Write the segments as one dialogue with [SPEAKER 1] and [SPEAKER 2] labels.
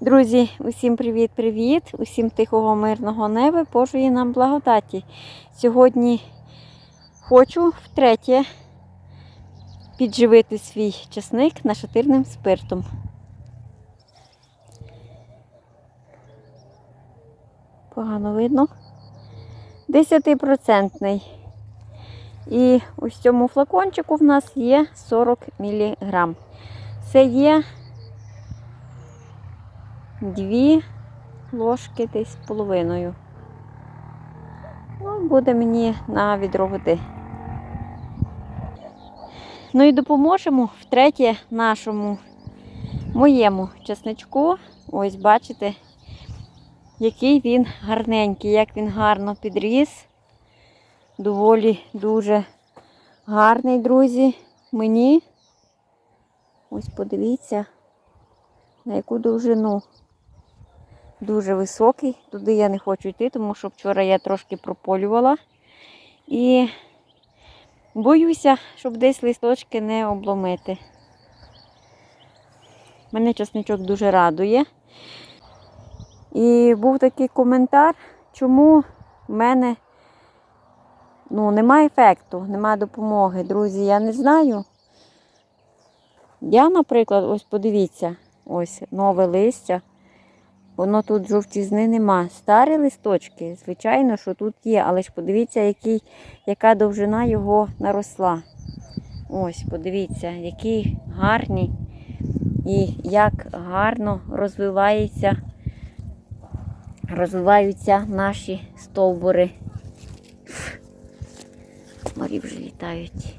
[SPEAKER 1] Друзі, усім привіт-привіт! Усім тихого мирного неба, Божої нам благодаті. Сьогодні хочу втретє підживити свій часник нашатирним спиртом. Погано видно. 10%. І у цьому флакончику в нас є 40 мг. Це є дві ложки десь половиною. Ну, буде мені на відро. Ну і допоможемо втретє нашому моєму чесничку. Ось бачите, який він гарненький, як він гарно підріс. Доволі дуже гарний, друзі. Мені. Ось подивіться, на яку довжину. Дуже високий. Туди я не хочу йти, тому що вчора я трошки прополювала. І боюся, щоб десь листочки не обломити. Мене часничок дуже радує. І був такий коментар, чому в мене ну, немає ефекту, немає допомоги. Друзі, я не знаю. Я, наприклад, ось подивіться, ось нове листя. Воно тут жовтізни нема. Старі листочки, звичайно, що тут є, але ж подивіться, який, яка довжина його наросла. Ось, подивіться, які гарні і як гарно розвивається, розвиваються наші стовбури. Морі вже літають.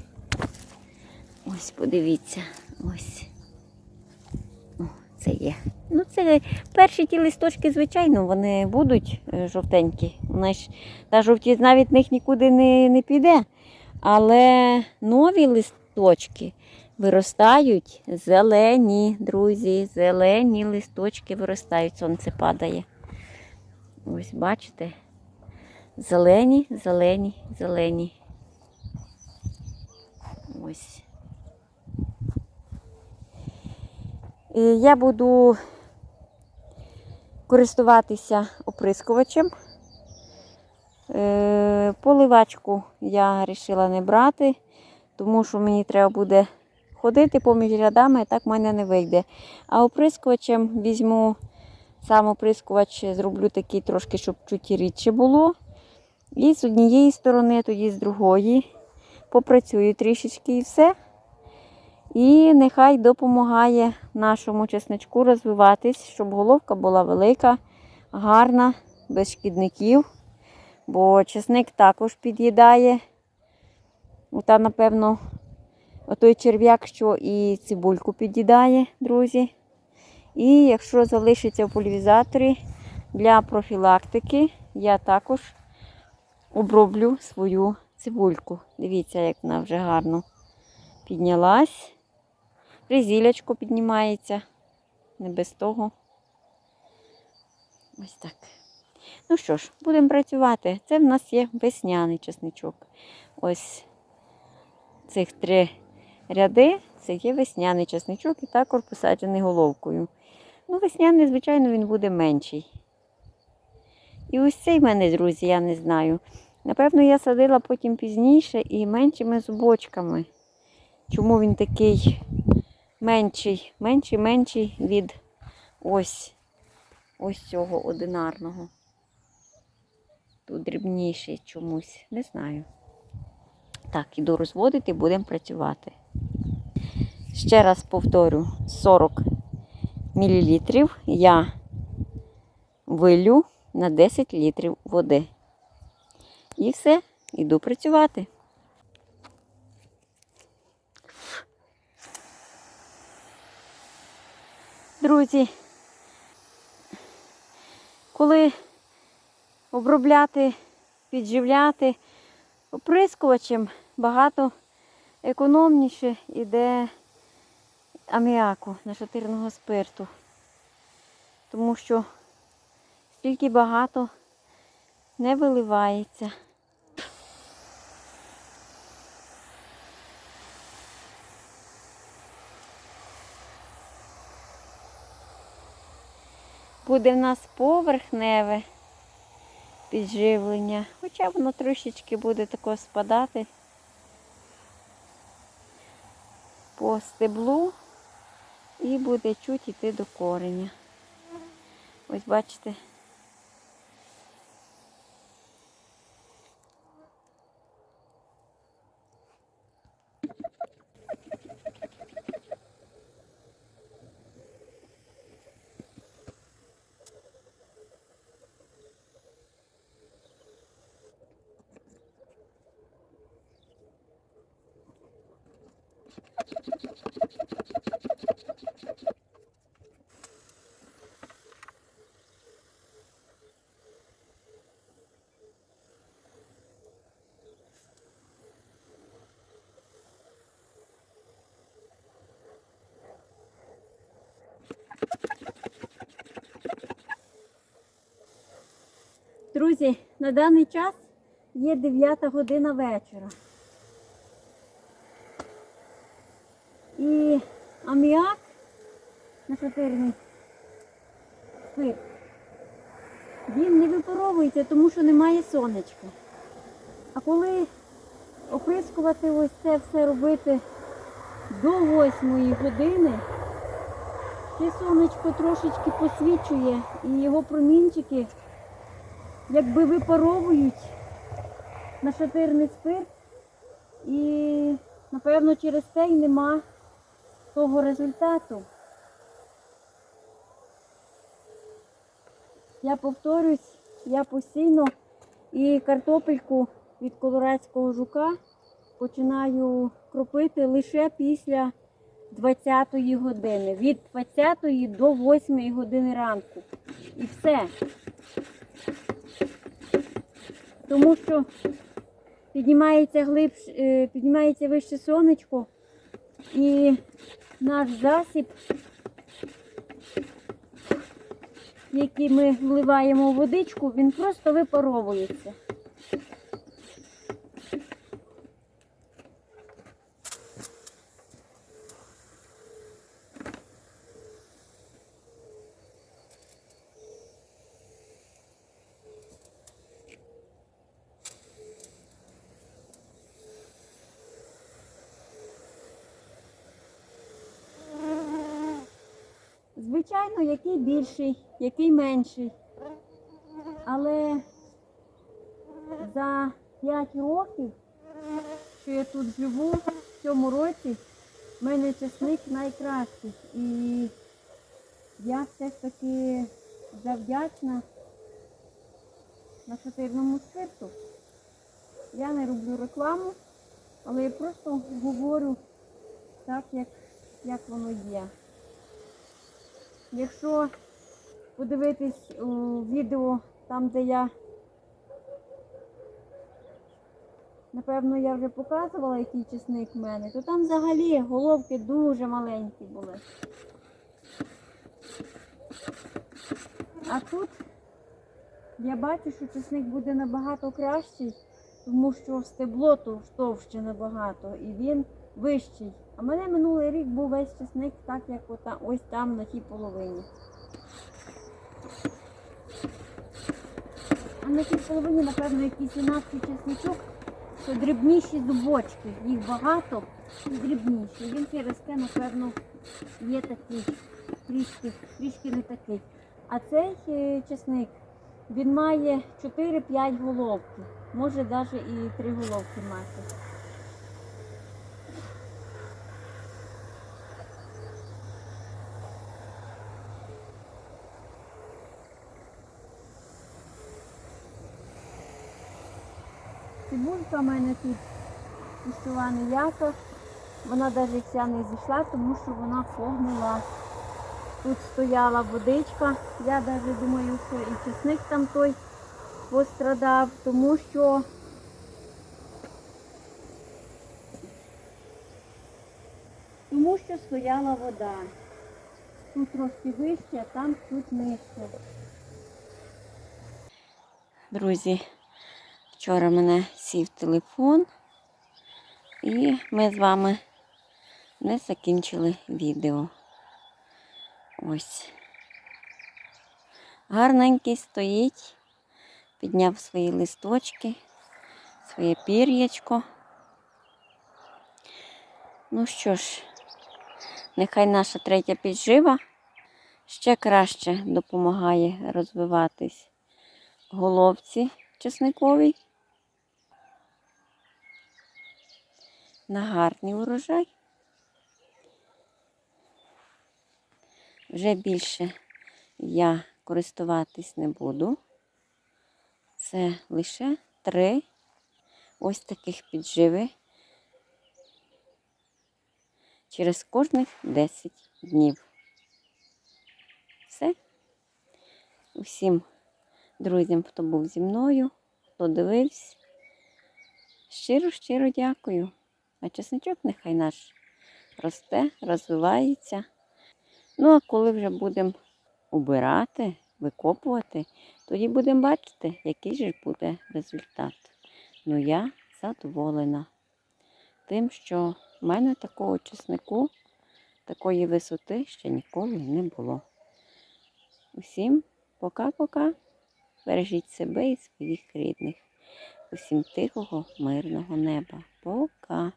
[SPEAKER 1] Ось, подивіться, ось. О, це є. Ну, це перші ті листочки, звичайно, вони будуть е, жовтенькі. Вони ж, та жовтізна від них нікуди не, не піде. Але нові листочки виростають зелені, друзі. Зелені листочки виростають, сонце падає. Ось, бачите? Зелені, зелені, зелені. Ось. І я буду користуватися оприскувачем. Е, Поливачку я вирішила не брати, тому що мені треба буде ходити поміж рядами, так в мене не вийде. А оприскувачем візьму сам оприскувач, зроблю такий трошки, щоб чуть рідше було. І з однієї сторони, тоді з другої. Попрацюю трішечки і все. І нехай допомагає нашому чесничку розвиватись, щоб головка була велика, гарна, без шкідників. Бо чесник також під'їдає. Та, напевно, отой черв'як, що і цибульку під'їдає, друзі. І якщо залишиться в пульвізаторі для профілактики, я також оброблю свою цибульку. Дивіться, як вона вже гарно піднялась. Резілячко піднімається. Не без того. Ось так. Ну що ж, будемо працювати. Це в нас є весняний чесничок. Ось цих три ряди це є весняний чесничок і також посаджений головкою. Ну, весняний, звичайно, він буде менший. І ось цей в мене, друзі, я не знаю. Напевно, я садила потім пізніше і меншими зубочками. Чому він такий менший, менший, менший від ось ось цього одинарного. Тут дрібніший чомусь, не знаю. Так, іду розводити, будемо працювати. Ще раз повторю, 40 мл я вилю на 10 літрів води. І все, іду працювати. Друзі, коли обробляти, підживляти оприскувачем, багато економніше йде аміаку нашатирного спирту. Тому що стільки багато не виливається. Буде в нас поверхневе підживлення. Хоча воно трошечки буде тако спадати по стеблу і буде чуть йти до кореня. Ось бачите. Друзі, на даний час є 9 година вечора. І аміак на нашатирний спирт, він не випаровується, тому що немає сонечка. А коли оприскувати ось це все робити до 8 години, це сонечко трошечки посвічує і його промінчики якби випаровують нашатирний спирт і, напевно, через це й нема того результату. Я повторюсь, я постійно і картопельку від колорадського жука починаю кропити лише після 20-ї години. Від 20-ї до 8 години ранку. І все. Тому що піднімається глибше, піднімається вище сонечко і наш засіб, який ми вливаємо в водичку, він просто випаровується. Звичайно, який більший, який менший. Але за 5 років, що я тут живу, в цьому році, в мене чесник найкращий. І я все ж таки завдячна нашатирному спирту. Я не роблю рекламу, але я просто говорю так, як, як воно є. Якщо подивитись у відео там, де я, напевно, я вже показувала, який чесник в мене, то там взагалі головки дуже маленькі були. А тут я бачу, що чесник буде набагато кращий, тому що стебло то товще набагато і він вищий. А мене минулий рік був весь чесник так, як ота, ось там на тій половині. А на тій половині, напевно, якийсь інакший чесничок, що дрібніші зубочки. Їх багато і дрібніші. Він через те, напевно, є такий, трішки, трішки не такий. А цей е, чесник, він має 4-5 головки. Може навіть і 3 головки мати. Цибулька в мене тут пішла ніяка. Вона навіть вся не зійшла, тому що вона погнила. Тут стояла водичка. Я навіть думаю, що і чесник там той пострадав, тому що тому що стояла вода. Тут трошки вище, а там тут нижче. Друзі, Вчора мене сів телефон, і ми з вами не закінчили відео. Ось. Гарненький стоїть, підняв свої листочки, своє пір'ячко. Ну що ж, нехай наша третя піджива ще краще допомагає розвиватись головці чесниковій. На гарний урожай. Вже більше я користуватись не буду. Це лише три ось таких підживи через кожних 10 днів. Все. Усім друзям, хто був зі мною, хто дивився. Щиро-щиро дякую. А чесничок нехай наш росте, розвивається. Ну, а коли вже будемо убирати, викопувати, тоді будемо бачити, який же буде результат. Ну, я задоволена тим, що в мене такого чеснику, такої висоти ще ніколи не було. Усім пока-пока. Бережіть себе і своїх рідних. Усім тихого, мирного неба. Пока.